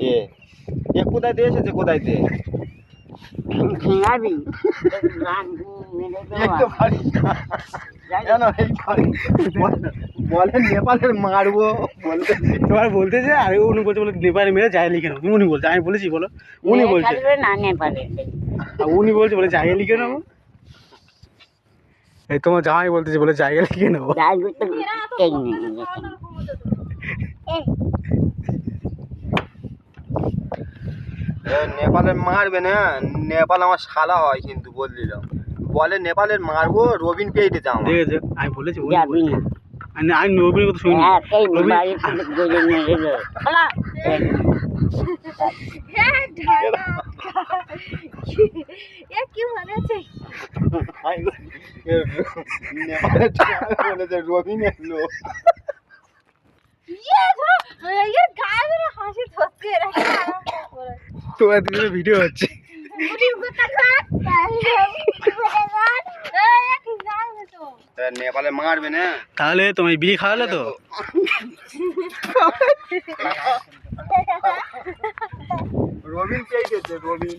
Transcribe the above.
এ এ কোথায় দিয়ে এসেছে কোথায় দিয়ে? বল- নেপালের মারবো বলতে তোমার বলতেছে আর উনি বলছে বলে নেপালে মেরে যায়নি কেন উনি বলছে আমি বলেছি বলো। উনি বলছে। না নেপালে। উনি বলছে বলে জায়গা লিখে নেব। এই তোমার জামাই বলতেছে বলে জায়গা লিখে নেব। নেপালের মারবে না। নেপাল আমার শালা হয় কিন্তু বল দিলাম বলে নেপালের মারবো রবিন পেয়ে দিতে আমার। ঠিক আছে আমি বলেছি যাবি বলছে। না আমি কথা শুনি হ্যাঁ সেই তোমার দিকে ভিডিও হচ্ছে। নেপালে মারবে না? তাহলে তোমায় বিড়ি খাওয়ালে তো? রবিন গেছে রবিন